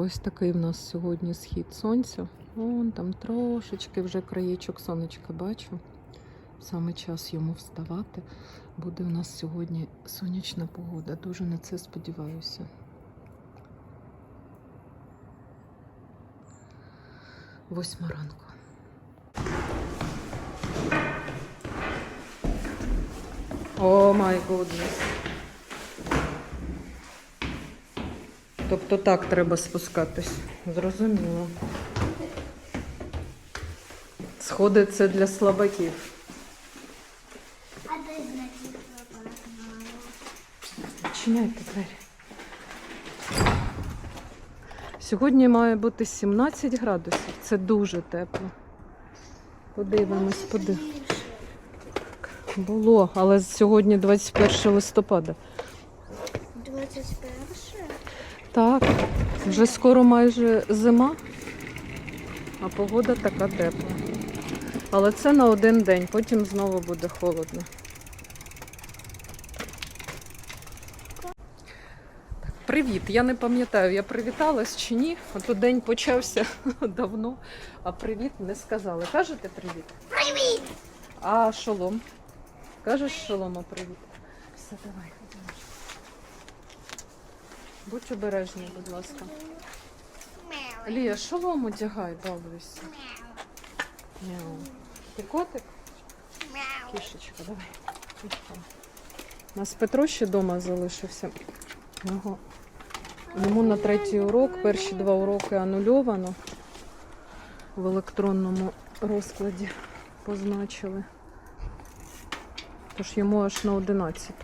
Ось такий в нас сьогодні схід сонця. Вон там трошечки вже краєчок сонечка бачу. Саме час йому вставати. Буде у нас сьогодні сонячна погода. Дуже на це сподіваюся. Восьма ранку. О май гуднес. Тобто так треба спускатись. Зрозуміло. Сходи це для слабаків. А де значить? Відчиняйте двері. Сьогодні має бути 17 градусів. Це дуже тепло. Подивимось, подивимось. Було, але сьогодні 21 листопада. 21? Так, вже скоро майже зима, а погода така тепла. Але це на один день, потім знову буде холодно. Привіт! Я не пам'ятаю, я привіталась чи ні. А то день почався давно, а привіт не сказали. Кажете привіт? Привіт! А шолом? Кажеш шолома привіт? Все, давай. Будь обережний, будь ласка. Лія, шолом одягай, балуйся. Мяу. Ти котик? Мяу. Кішечка, давай. У нас Петро ще вдома залишився. Його. Йому на третій урок, перші два уроки анульовано. В електронному розкладі позначили. Тож йому аж на 11.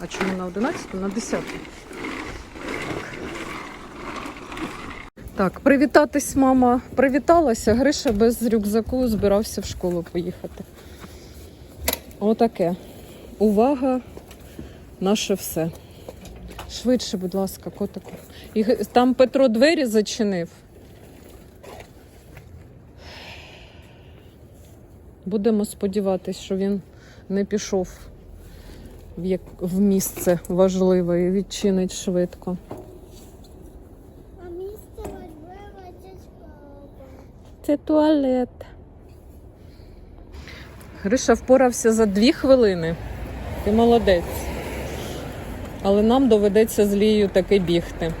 А чому на 11? На 10. Так, привітатись, мама привіталася. Гриша без рюкзаку збирався в школу поїхати. Отаке. Увага, наше все. Швидше, будь ласка, котику. І там Петро двері зачинив. Будемо сподіватися, що він не пішов в, як... в місце важливе і відчинить швидко. А місце важливе це школа. Це туалет. Гриша впорався за дві хвилини. Ти молодець. Але нам доведеться з Лією таки бігти.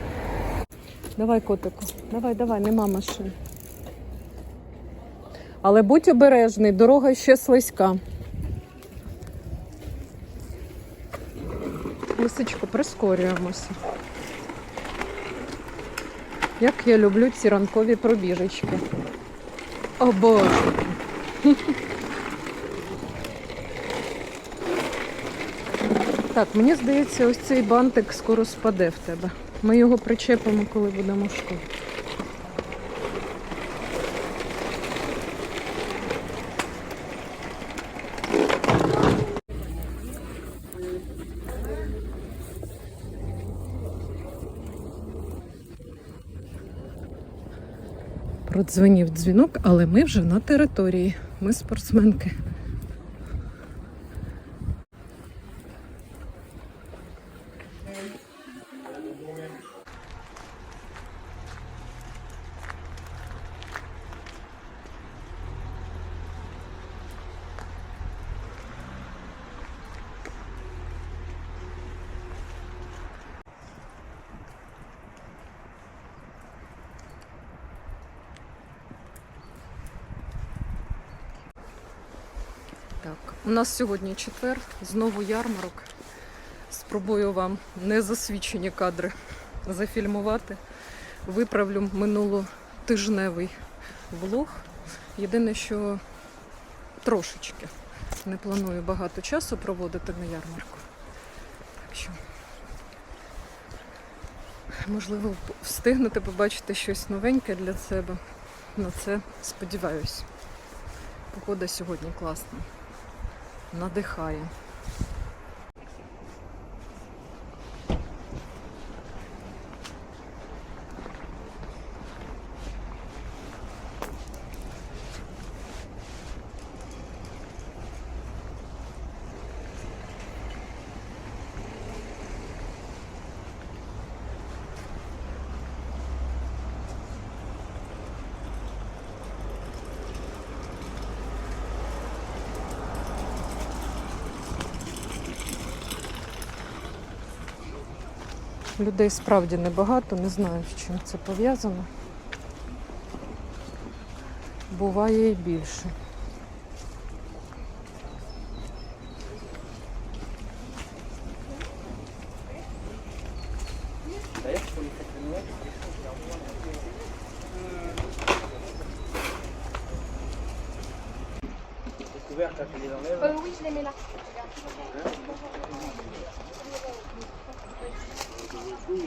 Давай, котику, давай, давай, нема машин. Але будь обережний, дорога ще слизька. Лисичко, прискорюємося. Як я люблю ці ранкові пробіжечки. О Боже. Так, мені здається, ось цей бантик скоро спаде в тебе. Ми його причепимо, коли будемо в школі. Продзвонів дзвінок, але ми вже на території. Ми спортсменки. Так, у нас сьогодні четвер, знову ярмарок. Спробую вам незасвідчені кадри зафільмувати. Виправлю минулотижневий влог. Єдине, що трошечки не планую багато часу проводити на ярмарку. Так що, можливо, встигнути побачити щось новеньке для себе. На це сподіваюсь. Погода сьогодні класна. Надихає. Людей справді небагато, не знаю, з чим це пов'язано. Буває і більше. Oui, je les mets là. Buyurun.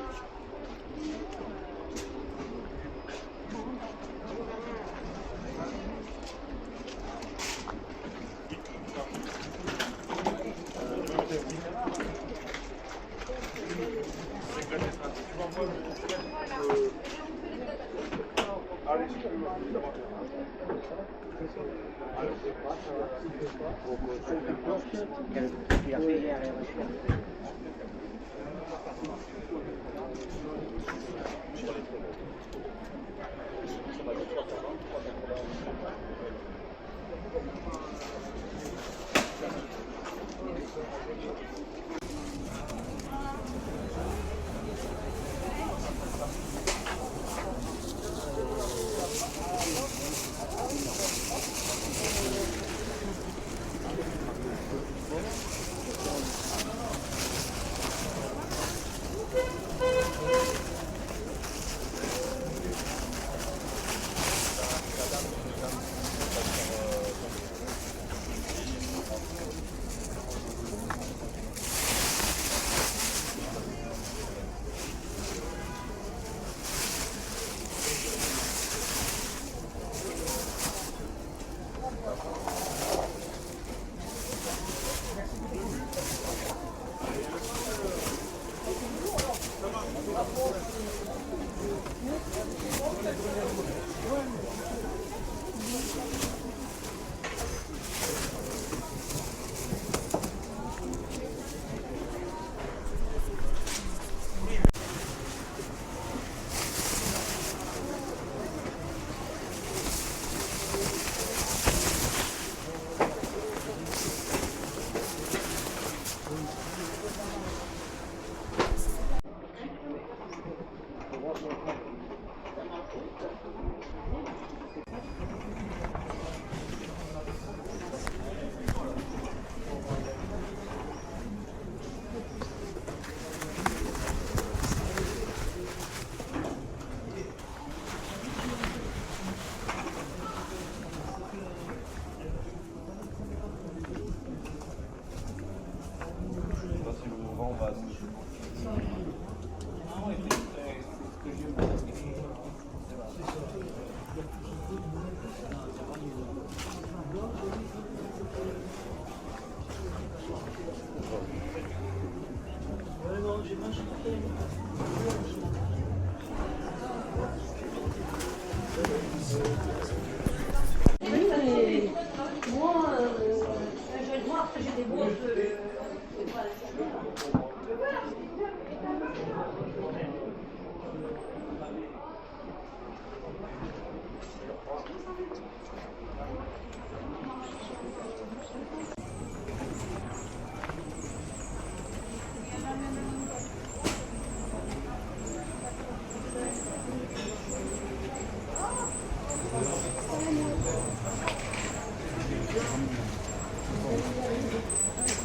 o, o,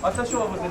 Ataşova'nın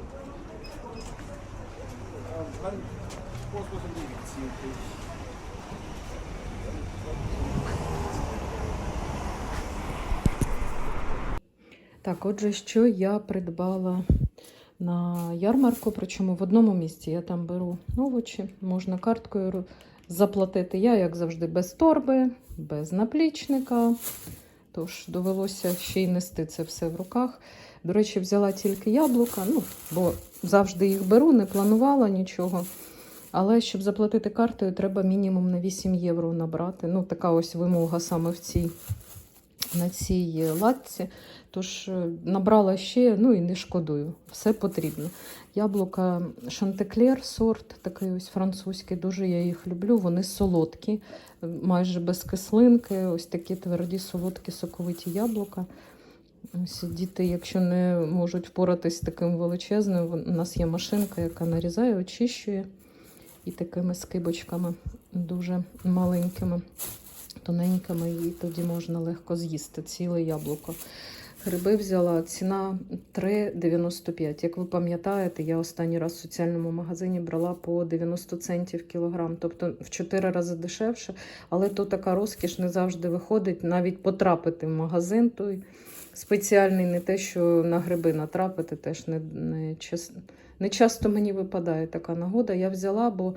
Так, отже, що я придбала на ярмарку, причому в одному місці я там беру овочі, можна карткою заплатити. Я, як завжди, без торби, без наплічника. Тож довелося ще й нести це все в руках. До речі, взяла тільки яблука, ну, бо завжди їх беру, не планувала нічого. Але щоб заплатити картою, треба мінімум на 8 євро набрати. Ну, така ось вимога саме в цій, на цій латці. Тож е, набрала ще, ну і не шкодую. Все потрібно. Яблука Шантеклер, сорт такий ось французький, дуже я їх люблю. Вони солодкі, е, майже без кислинки. Ось такі тверді, солодкі, соковиті яблука. Діти, якщо не можуть впоратись з таким величезним, у нас є машинка, яка нарізає, очищує і такими скибочками дуже маленькими, тоненькими, і тоді можна легко з'їсти ціле яблуко. Гриби взяла ціна 3,95. Як ви пам'ятаєте, я останній раз в соціальному магазині брала по 90 центів кілограм, тобто в 4 рази дешевше. Але то така розкіш не завжди виходить. Навіть потрапити в магазин той спеціальний, не те, що на гриби натрапити, теж не, не, час, не часто мені випадає така нагода. Я взяла, бо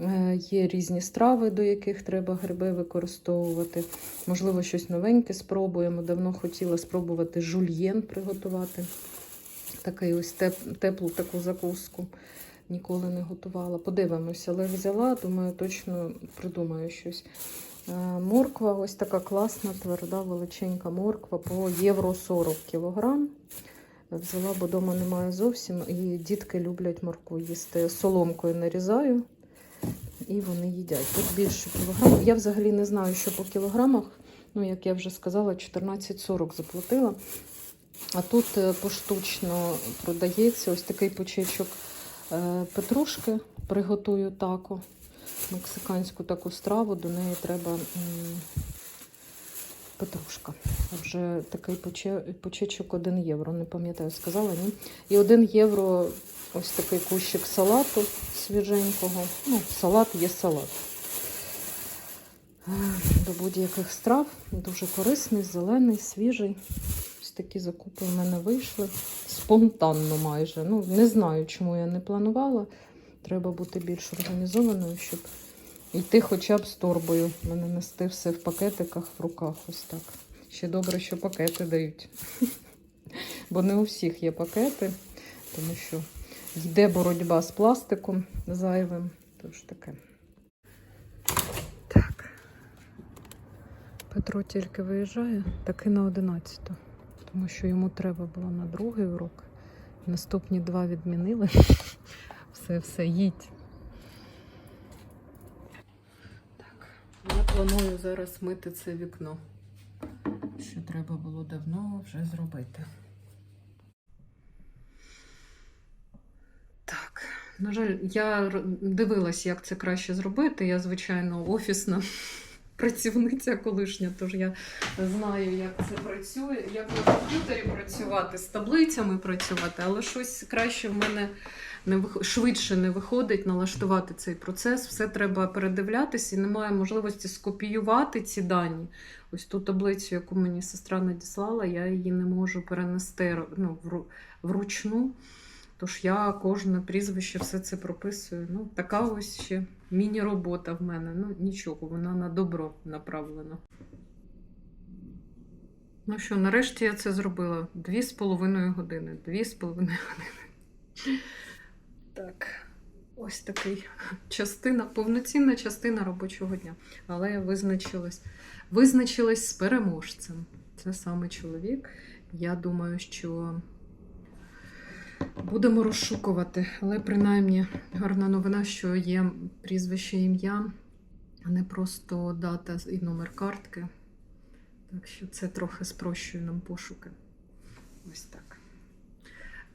е, є різні страви, до яких треба гриби використовувати. Можливо, щось новеньке спробуємо. Давно хотіла спробувати жульєн приготувати. Такий ось теп, теплу таку закуску. Ніколи не готувала. Подивимося, але взяла, думаю, точно придумаю щось. Е, Морква ось така класна, тверда, величенька морква по євро 40 кілограм. Взяла, бо вдома немає зовсім. І дітки люблять моркву їсти. Соломкою нарізаю і вони їдять. Тут більше кілограм. Я взагалі не знаю, що по кілограмах. Ну, як я вже сказала, 14,40 заплатила. А тут е, поштучно продається ось такий почечок е, петрушки. Приготую тако, мексиканську таку страву. До неї треба петрушка. Вже такий почечок 1 євро. Не пам'ятаю, сказала ні. І 1 євро ось такий кущик салату свіженького. Ну, салат є салат. До будь-яких страв. Дуже корисний, зелений, свіжий. Ось такі закупи в мене вийшли. Спонтанно майже. Ну, не знаю, чому я не планувала. Треба бути більш організованою, щоб йти хоча б з торбою. Мене нести все в пакетиках в руках. Ось так. Ще добре, що пакети дають. Бо не у всіх є пакети, тому що йде боротьба з пластиком зайвим. Тож таке. Так. Петро тільки виїжджає, таки на 11, тому що йому треба було на другий урок. Наступні два відмінили. Все, все, їдь. Так, я планую зараз мити це вікно. Що треба було давно вже зробити. Так, на жаль, я дивилась, як це краще зробити. Я, звичайно, офісна працівниця колишня, тож я знаю, як це працює, як на комп'ютері працювати, з таблицями працювати, але щось краще в мене не вих... швидше не виходить налаштувати цей процес. Все треба передивлятися і немає можливості скопіювати ці дані. Ось ту таблицю, яку мені сестра надіслала, я її не можу перенести ну, вручну. Тож я кожне прізвище все це прописую. Ну, така ось ще міні-робота в мене. Ну, нічого, вона на добро направлена. Ну що, нарешті я це зробила. Дві з половиною години. Дві з половиною години. Так, ось такий частина, повноцінна частина робочого дня. Але я визначилась, визначилась з переможцем. Це саме чоловік. Я думаю, що будемо розшукувати. Але принаймні гарна новина, що є прізвище ім'я, а не просто дата і номер картки. Так що це трохи спрощує нам пошуки. Ось так.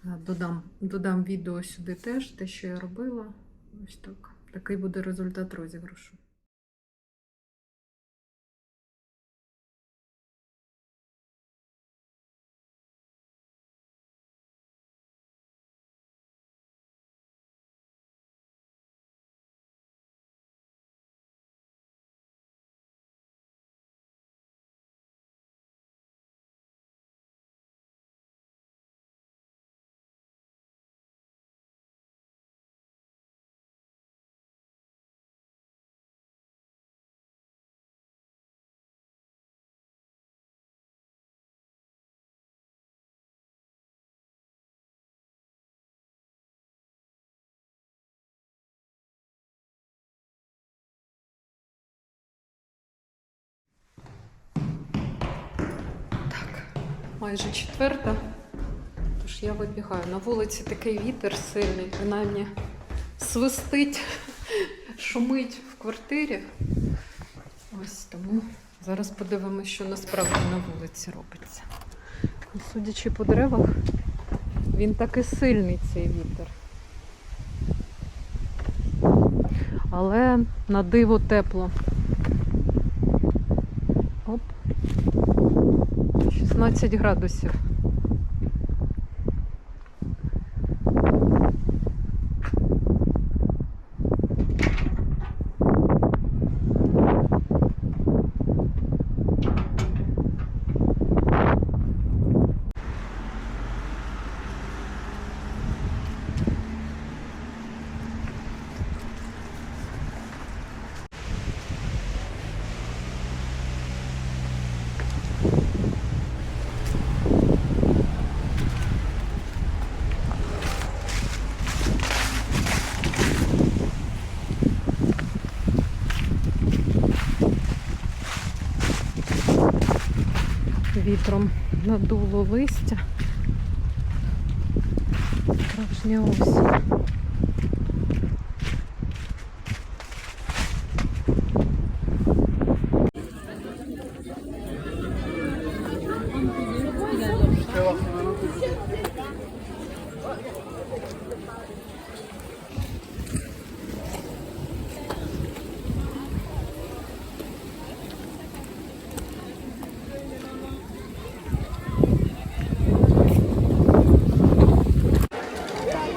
А, Додам, додам відео сюди теж, те, що я робила. Ось так. Такий буде результат розіграшу. Майже четверта. Тож я вибігаю. На вулиці такий вітер сильний, принаймні свистить, шумить в квартирі. Ось тому зараз подивимося, що насправді на вулиці робиться. Судячи по деревах, він таки сильний цей вітер. Але на диво тепло. Оп. 16 градусів. Вітром надуло листя. Справжня осінь.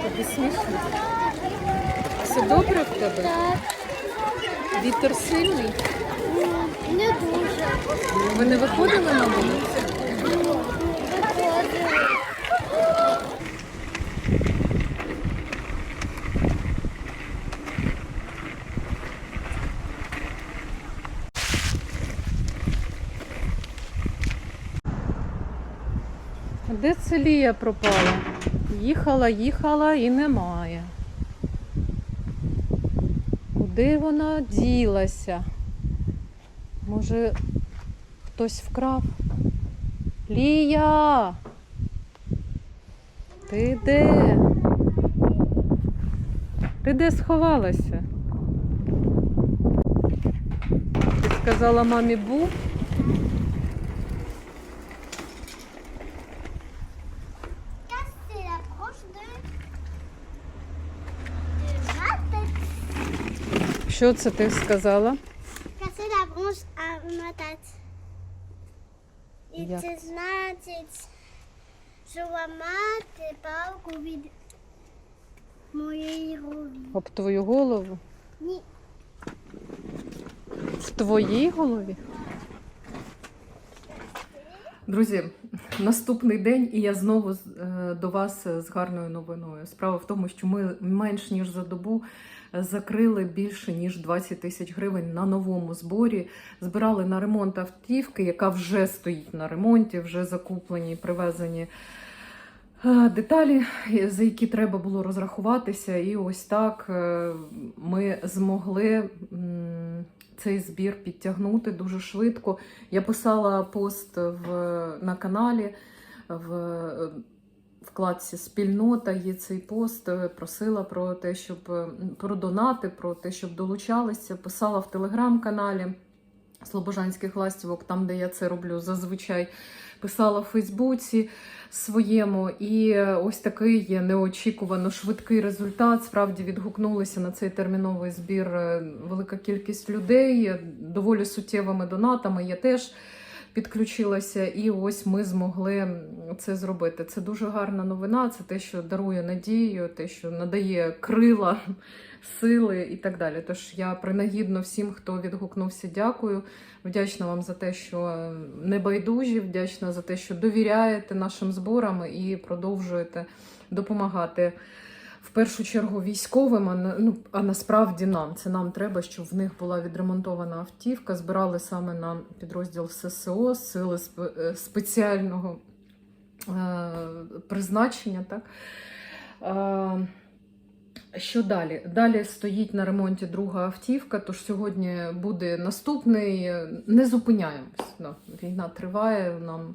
Тобі смішно? Все добре в тебе? Так, Вітер сильний. не дуже. Ви не виходили на вулицю? Виходили. А Де це Лія пропала? Їхала, їхала і немає. Куди вона ділася? Може, хтось вкрав? Лія! Ти де? Ти де сховалася? Ти сказала мамі бу? Що це ти сказала? Branche à ma tête. Ja. Het is зламати палку від моєї голови. Об твою голову? Ні. В твоїй голові? Друзі, наступний день, і я знову е, до вас з гарною новиною. Справа в тому, що ми менш ніж за добу закрили більше ніж 20 тисяч гривень на новому зборі. Збирали на ремонт автівки, яка вже стоїть на ремонті, вже закуплені, привезені е, деталі, за які треба було розрахуватися. І ось так е, ми змогли цей збір підтягнути дуже швидко. Я писала пост в, на каналі в вкладці Спільнота є цей пост. е, Просила про те, щоб е, про донати, про те, щоб долучалися. Писала в телеграм-каналі Слобожанських ластівок, там, де я це роблю зазвичай. Писала в Фейсбуці своєму, і е, ось такий є неочікувано швидкий результат. Справді відгукнулися на цей терміновий збір велика кількість людей доволі суттєвими донатами. Я теж підключилася, і ось ми змогли це зробити. Це дуже гарна новина. Це те, що дарує надію, те, що надає крила, сили і так далі. Тож я принагідно всім, хто відгукнувся, дякую. Вдячна вам за те, що не байдужі, вдячна за те, що довіряєте нашим зборам і продовжуєте допомагати. В першу чергу військовим, а, ну, а насправді нам. Це нам треба, щоб в них була відремонтована автівка. Збирали саме на підрозділ ССО, сили е, спеціального е, призначення. Так? Е, що далі? Далі стоїть на ремонті друга автівка, тож сьогодні буде наступний. Не зупиняємось. Війна триває, нам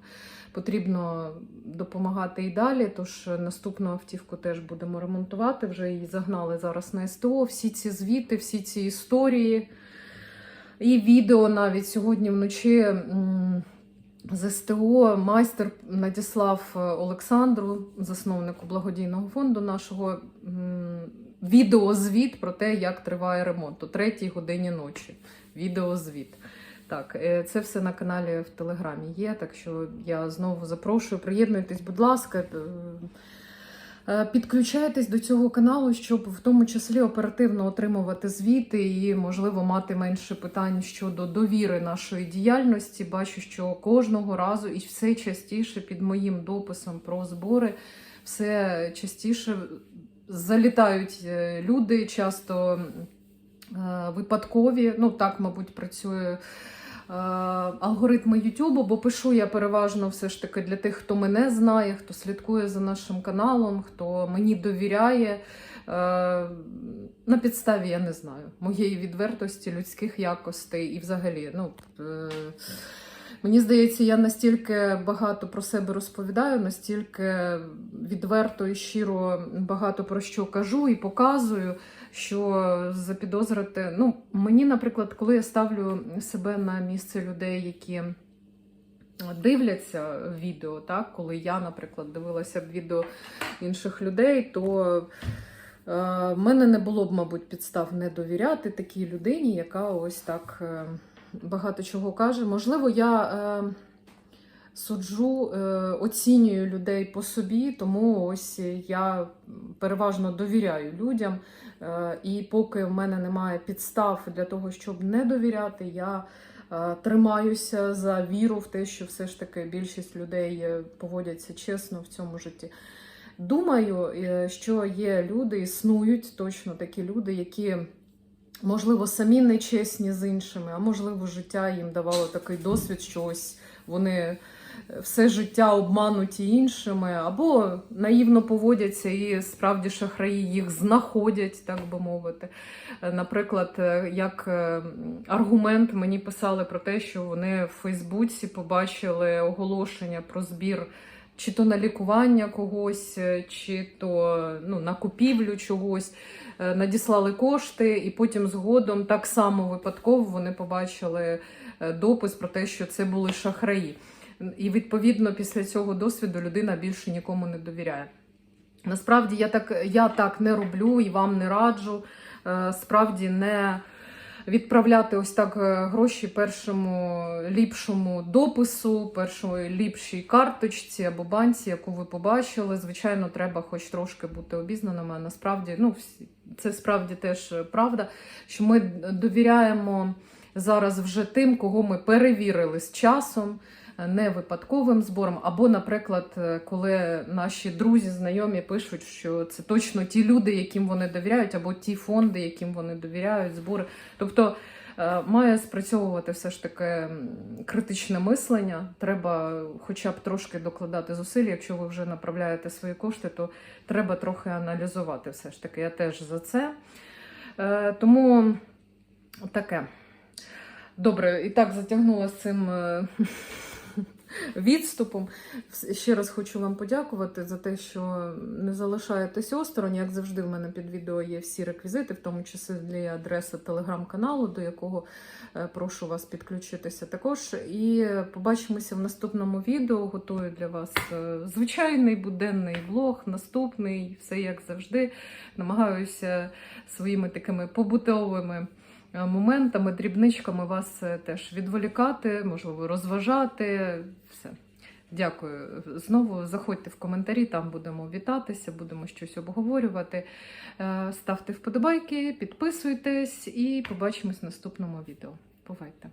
потрібно допомагати і далі. Тож наступну автівку теж будемо ремонтувати. Вже її загнали зараз на СТО. Всі ці звіти, всі ці історії. І відео навіть сьогодні вночі з СТО майстер надіслав е, Олександру, засновнику благодійного фонду нашого, відеозвіт про те, як триває ремонт о третій годині ночі. Відеозвіт. Так, е, це все на каналі в Телеграмі є, так що я знову запрошую, приєднуйтесь, будь ласка. е, Підключайтесь до цього каналу, щоб в тому числі оперативно отримувати звіти і, можливо, мати менше питань щодо довіри нашої діяльності. Бачу, що кожного разу і все частіше під моїм дописом про збори, все частіше залітають е, люди, часто випадкові. Ну, так, мабуть, працює. Е, Алгоритми Ютубу, бо пишу я переважно все ж таки для тих, хто мене знає, хто слідкує за нашим каналом, хто мені довіряє. Е, На підставі я не знаю моєї відвертості, людських якостей і взагалі. Ну, е, мені здається, я настільки багато про себе розповідаю, настільки відверто і щиро багато про що кажу і показую, що запідозрити. Ну, мені, наприклад, коли я ставлю себе на місце людей, які дивляться відео, так, коли я, наприклад, дивилася б відео інших людей, то е, в мене не було б, мабуть, підстав не довіряти такій людині, яка ось так е, багато чого каже. Можливо, я е, суджу, е, оцінюю людей по собі, тому ось я переважно довіряю людям. Е, І поки в мене немає підстав для того, щоб не довіряти, я е, тримаюся за віру в те, що все ж таки більшість людей поводяться чесно в цьому житті. Думаю, що є люди, існують точно такі люди, які, можливо, самі нечесні з іншими, а можливо, життя їм давало такий досвід, що ось вони все життя обмануті іншими, або наївно поводяться і справді шахраї їх знаходять, так би мовити. Е, Наприклад, е, як е, аргумент мені писали про те, що вони в Фейсбуці побачили оголошення про збір. Чи то на лікування когось, чи то ну, на купівлю чогось, надіслали кошти, і потім згодом так само випадково вони побачили допис про те, що це були шахраї. І відповідно після цього досвіду людина більше нікому не довіряє. Насправді я так, я так не роблю і вам не раджу. Е, Справді не відправляти ось так е, гроші першому ліпшому допису, першої ліпшій карточці або банці, яку ви побачили. Звичайно, треба хоч трошки бути обізнаними. Насправді, ну це справді теж правда, що ми довіряємо зараз вже тим, кого ми перевірили з часом. Не випадковим збором. Або, наприклад, е, коли наші друзі, знайомі пишуть, що це точно ті люди, яким вони довіряють, або ті фонди, яким вони довіряють, збори. Тобто е, має спрацьовувати все ж таки критичне мислення. Треба хоча б трошки докладати зусиль. Якщо ви вже направляєте свої кошти, то треба трохи аналізувати все ж таки. Я теж за це. Е, Тому таке. Добре, і так затягнула з цим відступом. Ще раз хочу вам подякувати за те, що не залишаєтесь осторонь. Як завжди, в мене під відео є всі реквізити, в тому числі для адреси телеграм-каналу, до якого е, прошу вас підключитися також. І побачимося в наступному відео. Готую для вас е, звичайний буденний влог, наступний, все як завжди. Намагаюся своїми такими побутовими моментами, дрібничками вас е, теж відволікати, можливо, розважати. Все. Дякую. Знову заходьте в коментарі, там будемо вітатися, будемо щось обговорювати. Е, Ставте вподобайки, підписуйтесь і побачимось в наступному відео. Бувайте!